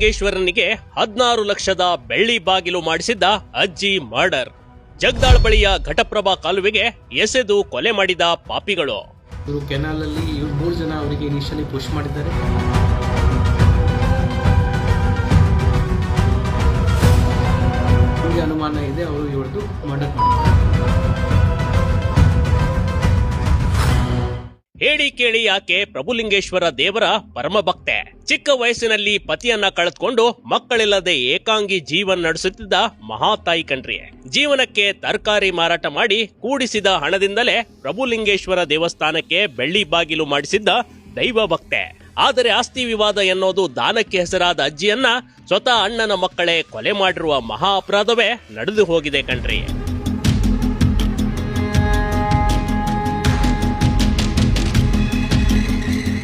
ಪ್ರಭುಲಿಂಗೇಶ್ವರನಿಗೆ ಹದಿನಾರು ಲಕ್ಷದ ಬೆಳ್ಳಿ ಬಾಗಿಲು ಮಾಡಿಸಿದ್ದ ಅಜ್ಜಿ ಮರ್ಡರ್. ಜಗದಾಳ್ ಬಳಿಯ ಘಟಪ್ರಭಾ ಕಾಲುವೆಗೆ ಎಸೆದು ಕೊಲೆ ಮಾಡಿದ ಪಾಪಿಗಳು. ಇವರು ಕೆನಾಲಲ್ಲಿ ಇವ್ರು ಮೂರು ಜನ ಅವರಿಗೆ ಇನಿಷಿಯಲಿ ಪುಷ್ ಮಾಡಿದ್ದಾರೆ. ಅನುಮಾನ ಇದೆ, ಅವರು ಇವ್ರದ್ದು ಮರ್ಡರ್ ಮಾಡಿದ್ದಾರೆ. ಹೇಳಿ ಕೇಳಿ ಆಕೆ ಪ್ರಭುಲಿಂಗೇಶ್ವರ ದೇವರ ಪರಮ ಭಕ್ತೆ ಚಿಕ್ಕ ವಯಸ್ಸಿನಲ್ಲಿ ಪತಿಯನ್ನ ಕಳೆದುಕೊಂಡು ಮಕ್ಕಳಿಲ್ಲದೆ ಏಕಾಂಗಿ ಜೀವನ ನಡೆಸುತ್ತಿದ್ದ ಮಹಾತಾಯಿ ಕಣ್ರಿ. ಜೀವನಕ್ಕೆ ತರಕಾರಿ ಮಾರಾಟ ಮಾಡಿ ಕೂಡಿಸಿದ ಹಣದಿಂದಲೇ ಪ್ರಭುಲಿಂಗೇಶ್ವರ ದೇವಸ್ಥಾನಕ್ಕೆ ಬೆಳ್ಳಿ ಬಾಗಿಲು ಮಾಡಿಸಿದ್ದ ದೈವ ಭಕ್ತೆ. ಆದರೆ ಆಸ್ತಿ ವಿವಾದ ಎನ್ನೋದು ದಾನಕ್ಕೆ ಹೆಸರಾದ ಅಜ್ಜಿಯನ್ನ ಸ್ವತಃ ಅಣ್ಣನ ಮಕ್ಕಳೇ ಕೊಲೆ ಮಾಡಿರುವ ಮಹಾ ಅಪರಾಧವೇ ನಡೆದು ಹೋಗಿದೆ ಕಣ್ರಿ.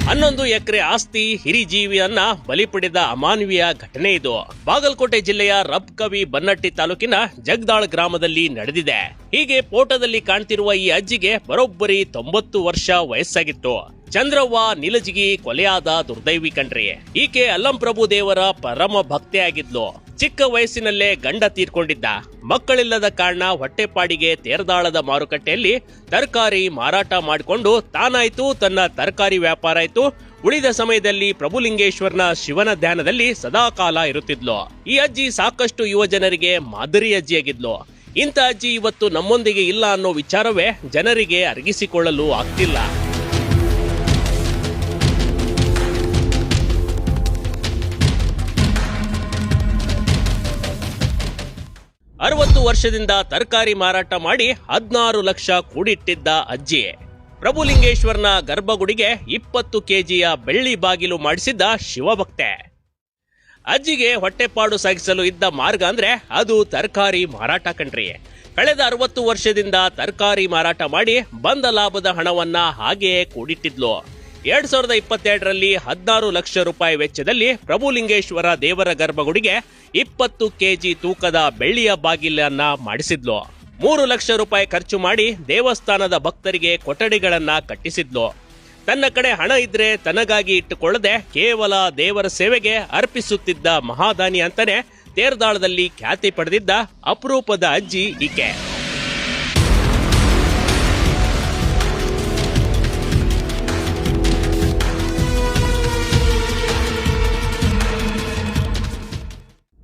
ಹನ್ನೊಂದು ಎಕರೆ ಆಸ್ತಿ ಹಿರಿಜೀವಿಯನ್ನ ಬಲಿ ಪಡೆದ ಅಮಾನವೀಯ ಘಟನೆ ಇದು. ಬಾಗಲಕೋಟೆ ಜಿಲ್ಲೆಯ ರಬ್ಕವಿ ಬನ್ನಟ್ಟಿ ತಾಲೂಕಿನ ಜಗದಾಳ್ ಗ್ರಾಮದಲ್ಲಿ ನಡೆದಿದೆ. ಹೀಗೆ ಫೋಟೋದಲ್ಲಿ ಕಾಣ್ತಿರುವ ಈ ಅಜ್ಜಿಗೆ ಬರೋಬ್ಬರಿ ತೊಂಬತ್ತು ವರ್ಷ ವಯಸ್ಸಾಗಿತ್ತು. ಚಂದ್ರವ್ವ ನಿಲಜಿಗಿ ಕೊಲೆಯಾದ ದುರ್ದೈವಿ ಕಣ್ರಿ ಈಕೆ ಅಲ್ಲಂಪ್ರಭು ದೇವರ ಪರಮ ಭಕ್ತೆಯಾಗಿದ್ಲು ಚಿಕ್ಕ ವಯಸ್ಸಿನಲ್ಲೇ ಗಂಡ ತೀರ್ಕೊಂಡಿದ್ದ. ಮಕ್ಕಳಿಲ್ಲದ ಕಾರಣ ಹೊಟ್ಟೆಪಾಡಿಗೆ ತೇರದಾಳದ ಮಾರುಕಟ್ಟೆಯಲ್ಲಿ ತರಕಾರಿ ಮಾರಾಟ ಮಾಡಿಕೊಂಡು ತಾನಾಯ್ತು, ತನ್ನ ತರಕಾರಿ ವ್ಯಾಪಾರ ಆಯ್ತು. ಉಳಿದ ಸಮಯದಲ್ಲಿ ಪ್ರಭುಲಿಂಗೇಶ್ವರನ ಶಿವನ ಧ್ಯಾನದಲ್ಲಿ ಸದಾಕಾಲ ಇರುತ್ತಿದ್ಲು. ಈ ಅಜ್ಜಿ ಸಾಕಷ್ಟು ಯುವ ಜನರಿಗೆ ಮಾದರಿ ಅಜ್ಜಿಯಾಗಿದ್ಲು. ಇಂಥ ಅಜ್ಜಿ ಇವತ್ತು ನಮ್ಮೊಂದಿಗೆ ಇಲ್ಲ ಅನ್ನೋ ವಿಚಾರವೇ ಜನರಿಗೆ ಅರಗಿಸಿಕೊಳ್ಳಲು ಆಗ್ತಿಲ್ಲ. ವರ್ಷದಿಂದ ತರಕಾರಿ ಮಾರಾಟ ಮಾಡಿ ಹದಿನಾರು ಲಕ್ಷ ಕೂಡಿಟ್ಟಿದ್ದ ಅಜ್ಜಿ. ಪ್ರಭುಲಿಂಗೇಶ್ವರನ ಗರ್ಭಗುಡಿಗೆ ಇಪ್ಪತ್ತು ಕೆಜಿಯ ಬೆಳ್ಳಿ ಬಾಗಿಲು ಮಾಡಿಸಿದ್ದ ಶಿವಭಕ್ತೆ. ಅಜ್ಜಿಗೆ ಹೊಟ್ಟೆಪಾಡು ಸಾಗಿಸಲು ಇದ್ದ ಮಾರ್ಗ ಅಂದ್ರೆ ಅದು ತರಕಾರಿ ಮಾರಾಟ ಕಣ್ರಿ. ಕಳೆದ ಅರವತ್ತು ವರ್ಷದಿಂದ ತರಕಾರಿ ಮಾರಾಟ ಮಾಡಿ ಬಂದ ಲಾಭದ ಹಣವನ್ನ ಹಾಗೆಯೇ ಕೂಡಿಟ್ಟಿದ್ಲು. ಎರಡ್ ಸಾವಿರದ ಇಪ್ಪತ್ತೆರಡರಲ್ಲಿ ಹದಿನಾರು ಲಕ್ಷ ರೂಪಾಯಿ ವೆಚ್ಚದಲ್ಲಿ ಪ್ರಭುಲಿಂಗೇಶ್ವರ ದೇವರ ಗರ್ಭಗುಡಿಗೆ ಇಪ್ಪತ್ತು ಕೆಜಿ ತೂಕದ ಬೆಳ್ಳಿಯ ಬಾಗಿಲನ್ನ ಮಾಡಿಸಿದ್ಲು. ಮೂರು ಲಕ್ಷ ರೂಪಾಯಿ ಖರ್ಚು ಮಾಡಿ ದೇವಸ್ಥಾನದ ಭಕ್ತರಿಗೆ ಕೊಠಡಿಗಳನ್ನ ಕಟ್ಟಿಸಿದ್ಲು. ತನ್ನ ಕಡೆ ಹಣ ಇದ್ರೆ ತನಗಾಗಿ ಇಟ್ಟುಕೊಳ್ಳದೆ ಕೇವಲ ದೇವರ ಸೇವೆಗೆ ಅರ್ಪಿಸುತ್ತಿದ್ದ ಮಹಾದಾನಿ ಅಂತಾನೆ ತೇರ್ದಾಳದಲ್ಲಿ ಖ್ಯಾತಿ ಪಡೆದಿದ್ದ ಅಪರೂಪದ ಅಜ್ಜಿ ಈಕೆ.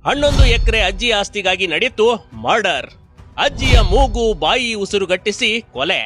ಹನ್ನೊಂದು ಎಕರೆ ಅಜ್ಜಿ ಆಸ್ತಿಗಾಗಿ ನಡೆಯಿತು ಮರ್ಡರ್. ಅಜ್ಜಿಯ ಮೂಗು, ಬಾಯಿ ಉಸಿರುಗಟ್ಟಿಸಿ ಕೊಲೆ.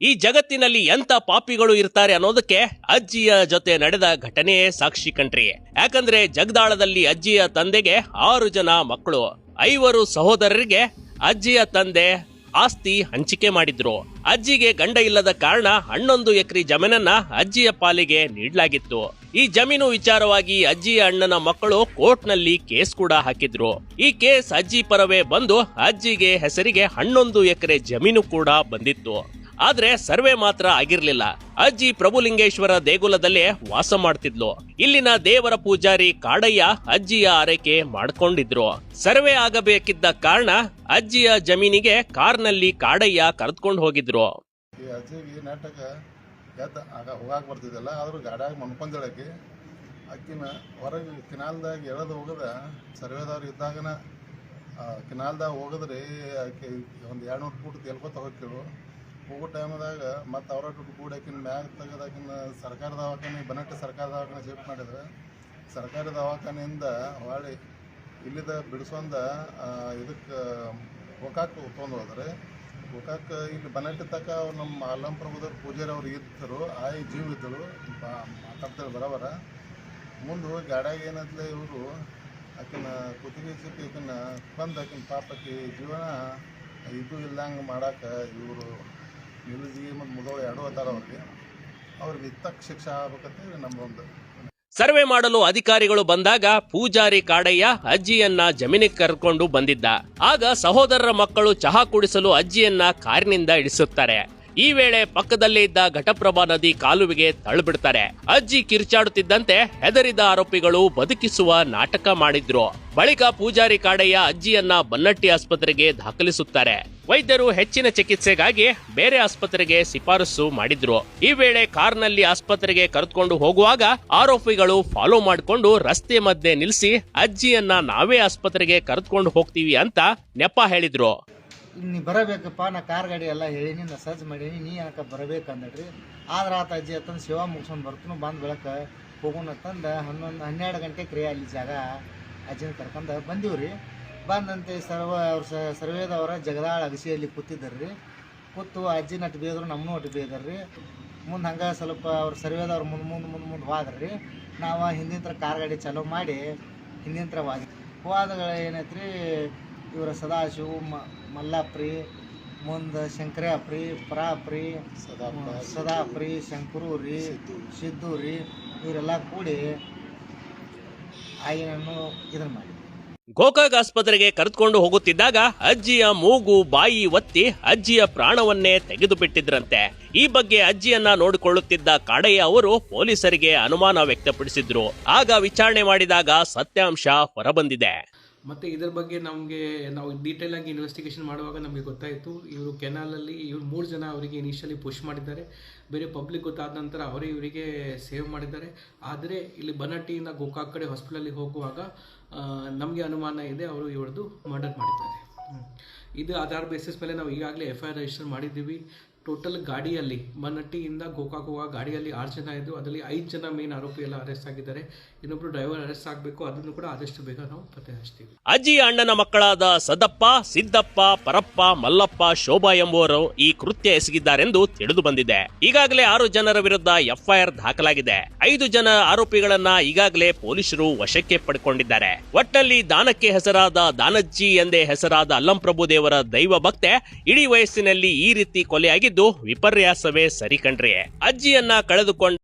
ಈ ಜಗತ್ತಿನಲ್ಲಿ ಎಂತ ಪಾಪಿಗಳು ಇರ್ತಾರೆ ಅನ್ನೋದಕ್ಕೆ ಅಜ್ಜಿಯ ಜೊತೆ ನಡೆದ ಘಟನೆಯೇ ಸಾಕ್ಷಿ ಕಣ್ರಿ ಯಾಕಂದ್ರೆ ಜಗದಾಳದಲ್ಲಿ ಅಜ್ಜಿಯ ತಂದೆಗೆ ಆರು ಜನ ಮಕ್ಕಳು. ಐವರು ಸಹೋದರರಿಗೆ ಅಜ್ಜಿಯ ತಂದೆ ಆಸ್ತಿ ಹಂಚಿಕೆ ಮಾಡಿದ್ರು. ಅಜ್ಜಿಗೆ ಗಂಡ ಇಲ್ಲದ ಕಾರಣ ಹನ್ನೊಂದು ಎಕರೆ ಜಮೀನನ್ನ ಅಜ್ಜಿಯ ಪಾಲಿಗೆ ನೀಡಲಾಗಿತ್ತು. ಈ ಜಮೀನು ವಿಚಾರವಾಗಿ ಅಜ್ಜಿಯ ಅಣ್ಣನ ಮಕ್ಕಳು ಕೋರ್ಟ್ನಲ್ಲಿ ಕೇಸ್ ಕೂಡ ಹಾಕಿದ್ರು. ಈ ಕೇಸ್ ಅಜ್ಜಿ ಪರವೇ ಬಂದು ಅಜ್ಜಿಗೆ ಹೆಸರಿಗೆ ಹನ್ನೊಂದು ಎಕರೆ ಜಮೀನು ಕೂಡ ಬಂದಿತ್ತು. ಆದ್ರೆ ಸರ್ವೆ ಮಾತ್ರ ಆಗಿರ್ಲಿಲ್ಲ. ಅಜ್ಜಿ ಪ್ರಭುಲಿಂಗೇಶ್ವರ ದೇಗುಲದಲ್ಲೇ ವಾಸ ಮಾಡ್ತಿದ್ಲು. ಇಲ್ಲಿನ ದೇವರ ಪೂಜಾರಿ ಕಾಡಯ್ಯ ಅಜ್ಜಿಯ ಆರೈಕೆ ಮಾಡ್ಕೊಂಡಿದ್ರು. ಸರ್ವೆ ಆಗಬೇಕಿದ್ದ ಕಾರಣ ಅಜ್ಜಿಯ ಜಮೀನಿಗೆ ಕಾರ್ನಲ್ಲಿ ಕಾಡಯ್ಯ ಕರೆದುಕೊಂಡು ಹೋಗಿದ್ರು. ಈ ನಾಟಕ ಆಗ ಹೋಗಾಕ ಬರ್ತಿದ್ದಲ್ಲ. ಆದ್ರೂ ಗಾಡ್ಯಾಗ ಮಣ್ಕೊಂದಳಕ್ಕೆ ಆಕಿನ ಹೊರಗೆ ಕಿನಾಲ್ದಾಗ ಎಳೆದು ಹೋಗದ ಸರ್ವೇದವ್ರು ಇದ್ದಾಗನ ಕಿನಾಲ್ದಾಗ ಹೋಗದ್ರಿ ಆಕೆ ಒಂದು ಎರಡು ನೂರು ಫೂಟ್ ತೆಲ್ಕೊತ ಹೋಗ್ತಿಳು ಹೋಗೋ ಟೈಮ್ದಾಗ ಮತ್ತು ಅವರ ಕೂಡ ಆಕಿನ ಮ್ಯಾಗ ತೆಗೆದಾಕಿನ ಸರ್ಕಾರ ದವಾಖಾನೆ, ಬನಟ್ಟ ಸರ್ಕಾರ ದವಾಖಾನೆ ಶಿಫ್ಟ್ ಮಾಡಿದ್ರೆ ಸರ್ಕಾರಿ ದವಾಖಾನೆಯಿಂದ ಹೊಳ್ಳಿ ಇಲ್ಲಿದ ಬಿಡಿಸೊಂದ ಇದಕ್ಕೆ ಗೋಕಾಕ್ ತೊಗೊಂಡು ಹೋದ್ರೆ ಗೋಕಾಕ್ ಇಲ್ಲಿ ಬನಟ್ಟಿ ತಕ್ಕ ಅವ್ರು ನಮ್ಮ ಅಲ್ಲಂ ಪ್ರಭುದ ಪೂಜಾರಿ ಅವ್ರು ಇದ್ದರು ಆಯ್ ಜೀವ ಇದ್ದರು ಮಾತಾಡ್ತಾರೆ ಬರಬರ ಮುಂದೆ ಹೋಗಿ ಗಾಡ್ಯಾಗ ಇವರು, ಆಕಿನ ಕುತ್ತಿಗೆ ಸಿಕ್ಕಿ ಆಕಿನ ಬಂದು ಆಕಿನ ಪಾಪಕ್ಕೆ ಜೀವನ ಇದು ಇಲ್ದಂಗೆ ಮಾಡಕ್ಕೆ ಇವರು ಸರ್ವೆ ಮಾಡಲು ಅಧಿಕಾರಿಗಳು ಬಂದಾಗ ಪೂಜಾರಿ ಕಾಡಯ್ಯ ಅಜ್ಜಿಯನ್ನ ಜಮೀನಿಗೆ ಕರ್ಕೊಂಡು ಬಂದಿದ್ದ. ಆಗ ಸಹೋದರರ ಮಕ್ಕಳು ಚಹಾ ಕುಡಿಸಲು ಅಜ್ಜಿಯನ್ನ ಕಾರಿನಿಂದ ಇಳಿಸುತ್ತಾರೆ. ಈ ವೇಳೆ ಪಕ್ಕದಲ್ಲೇ ಇದ್ದ ಘಟಪ್ರಭಾ ನದಿ ಕಾಲುವೆಗೆ ತಳ್ಳಿಬಿಡ್ತಾರೆ. ಅಜ್ಜಿ ಕಿರ್ಚಾಡುತ್ತಿದ್ದಂತೆ ಹೆದರಿದ ಆರೋಪಿಗಳು ಬದುಕಿಸುವ ನಾಟಕ ಮಾಡಿದ್ರು. ಬಳಿಕ ಪೂಜಾರಿ ಕಾಡಯ್ಯ ಅಜ್ಜಿಯನ್ನ ಬನ್ನಟ್ಟಿ ಆಸ್ಪತ್ರೆಗೆ ದಾಖಲಿಸುತ್ತಾರೆ. ವೈದ್ಯರು ಹೆಚ್ಚಿನ ಚಿಕಿತ್ಸೆಗಾಗಿ ಬೇರೆ ಆಸ್ಪತ್ರೆಗೆ ಶಿಫಾರಸು ಮಾಡಿದ್ರು. ಈ ವೇಳೆ ಕಾರ್ನಲ್ಲಿ ಆಸ್ಪತ್ರೆಗೆ ಕರೆದುಕೊಂಡು ಹೋಗುವಾಗ ಆರೋಪಿಗಳು ಫಾಲೋ ಮಾಡಿಕೊಂಡು ರಸ್ತೆ ಮಧ್ಯೆ ನಿಲ್ಲಿಸಿ ಅಜ್ಜಿಯನ್ನ ನಾವೇ ಆಸ್ಪತ್ರೆಗೆ ಕರೆದುಕೊಂಡು ಹೋಗ್ತೀವಿ ಅಂತ ನೆಪ ಹೇಳಿದ್ರು. ನೀ ಬರಬೇಕಪ್ಪ, ನಾ ಕಾರ್ ಗಾಡಿ ಎಲ್ಲ ಹೇಳೀನಿ, ನಾ ಸರ್ಜ್ ಮಾಡೀನಿ, ನೀ ಯಾಕೆ ಬರಬೇಕು ಅಂದಡ್ರಿ ಆದ್ರೆ ಆತ ಅಜ್ಜಿ ಅತ್ತಂದು ಸೇವಾ ಮುಗಿಸ್ಕೊಂಡು ಬರ್ತೀನಿ, ಬಂದು ಬೆಳಕ ಹೋಗೋಣ ತಂದು, ಹನ್ನೊಂದು, ಹನ್ನೆರಡು ಗಂಟೆ ರೀ ಅಲ್ಲಿ ಜಾಗ ಅಜ್ಜಿನ ಕರ್ಕೊಂಡು ಬಂದೀವ್ರಿ. ಬಂದಂತೆ ಸರ್ವ ಅವ್ರ ಸರ್ವೇದವರ ಜಗದಾಳ ಅಗಸಿಯಲ್ಲಿ ಕೂತಿದ್ದಾರ್ರಿ ಕೂತು ಅಜ್ಜಿ ನಟ್ಟು ಬೇದ್ರು, ನಮ್ಮನ್ನು ಒಟ್ಟು ರೀ. ಮುಂದೆ ಹಂಗೆ ಸ್ವಲ್ಪ ಅವ್ರ ಸರ್ವೇದವ್ರು ಮುಂದೆ ಮುಂದೆ ಮುಂದೆ ಮುಂದೆ ಹೋದ್ರಿ ನಾವು ಹಿಂದಿನ ಕಾರ್ ಗಾಡಿ ಚಾಲೂ ಮಾಡಿ ಹಿಂದಿನ ಹೋದ ಹೋದಾಗ ರೀ ಇವರ ಸದಾಶಿವ ಮಲ್ಲಾಪ್ರಿ, ಮುಂದೆ ಶಂಕರ್ಯಾಪ್ರಿ ಪರಾಪ್ರಿ ಸದಾ ಸದಾಪ್ರಿ ಶಂಕರು ರೀ ಸಿದ್ದು ರೀ ಇವರೆಲ್ಲ ಕೂಡಿ ಆಗಿನನ್ನು ಇದನ್ನು ಮಾಡಿ. ಗೋಕಾಕ್ ಆಸ್ಪತ್ರೆಗೆ ಕರೆದುಕೊಂಡು ಹೋಗುತ್ತಿದ್ದಾಗ ಅಜ್ಜಿಯ ಮೂಗು, ಬಾಯಿ ಒತ್ತಿ ಅಜ್ಜಿಯ ಪ್ರಾಣವನ್ನೇ ತೆಗೆದು ಬಿಟ್ಟಿದ್ರಂತೆ ಈ ಬಗ್ಗೆ ಅಜ್ಜಿಯನ್ನ ನೋಡಿಕೊಳ್ಳುತ್ತಿದ್ದ ಕಾಡಯ್ಯ ಅವರು ಪೊಲೀಸರಿಗೆ ಅನುಮಾನ ವ್ಯಕ್ತಪಡಿಸಿದ್ರು. ಆಗ ವಿಚಾರಣೆ ಮಾಡಿದಾಗ ಸತ್ಯಾಂಶ ಹೊರಬಂದಿದೆ. ಮತ್ತೆ ಇದರ ಬಗ್ಗೆ ನಮಗೆ ನಾವು ಡೀಟೇಲ್ ಆಗಿ ಇನ್ವೆಸ್ಟಿಗೇಷನ್ ಮಾಡುವಾಗ ನಮಗೆ ಗೊತ್ತಾಯಿತು. ಇವರು ಕೆನಾಲಲ್ಲಿ ಇವರು ಮೂರು ಜನ ಅವರಿಗೆ ಇನಿಷಿಯಲಿ ಪುಷ್ ಮಾಡಿದ್ದಾರೆ. ಬೇರೆ ಪಬ್ಲಿಕ್ ಗೊತ್ತಾದ ನಂತರ ಅವರೇ ಇವರಿಗೆ ಸೇವ್ ಮಾಡಿದ್ದಾರೆ. ಆದರೆ ಇಲ್ಲಿ ಬನಟ್ಟಿಯಿಂದ ಗೋಕಾಕ್ ಕಡೆ ಹಾಸ್ಪಿಟಲಿಗೆ ಹೋಗುವಾಗ ನಮಗೆ ಅನುಮಾನ ಇದೆ ಅವರು ಇವ್ರದ್ದು ಮರ್ಡರ್ ಮಾಡಿದ್ದಾರೆ. ಇದು ಆಧಾರ್ ಬೇಸಿಸ್ ಮೇಲೆ ನಾವು ಈಗಾಗಲೇ ಎಫ್ ಐ ಆರ್ ರಿಜಿಸ್ಟರ್ ಮಾಡಿದ್ದೀವಿ. ಟೋಟಲ್ ಗಾಡಿಯಲ್ಲಿ ಮನಟ್ಟಿಯಿಂದ ಗೋಕಾಕ್ ಹೋಗುವ ಗಾಡಿಯಲ್ಲಿ ಆರು ಜನ ಇದ್ದು, ಅದರಲ್ಲಿ ಐದು ಜನ ಮೇನ್ ಆರೋಪಿ ಎಲ್ಲ ಅರೆಸ್ಟ್ ಆಗಿದ್ದಾರೆ. ಇನ್ನೊಬ್ರು ಡ್ರೈವರ್ ಅರೆಸ್ಟ್ ಆಗಬೇಕು, ಅದನ್ನು ಕೂಡ ಆದಷ್ಟು ಬೇಗ ನಾವು ಪತ್ತೆ ಹಚ್ತೀವಿ ಅಜ್ಜಿ ಅಣ್ಣನ ಮಕ್ಕಳಾದ ಸದಪ್ಪ, ಸಿದ್ದಪ್ಪ, ಪರಪ್ಪ, ಮಲ್ಲಪ್ಪ, ಶೋಭಾ ಎಂಬುವರು ಈ ಕೃತ್ಯ ಎಸಗಿದ್ದಾರೆಂದು ತಿಳಿದು ಬಂದಿದೆ. ಈಗಾಗಲೇ ಆರು ಜನರ ವಿರುದ್ಧ ಎಫ್ಐಆರ್ ದಾಖಲಾಗಿದೆ. ಐದು ಜನ ಆರೋಪಿಗಳನ್ನ ಈಗಾಗಲೇ ಪೊಲೀಸರು ವಶಕ್ಕೆ ಪಡ್ಕೊಂಡಿದ್ದಾರೆ. ಒಟ್ಟಲ್ಲಿ ದಾನಕ್ಕೆ ಹೆಸರಾದ ದಾನಜ್ಜಿ ಎಂದೇ ಹೆಸರಾದ ಅಲ್ಲಂಪ್ರಭು ದೇವರ ದೈವ ಭಕ್ತೆ ಇಡೀ ವಯಸ್ಸಿನಲ್ಲಿ ಈ ರೀತಿ ಕೊಲೆಯಾಗಿದ್ದು ವಿಪರ್ಯಾಸವೇ ಸರಿ ಕಣ್ರಿ ಅಜ್ಜಿಯನ್ನ ಕಳೆದುಕೊಂಡ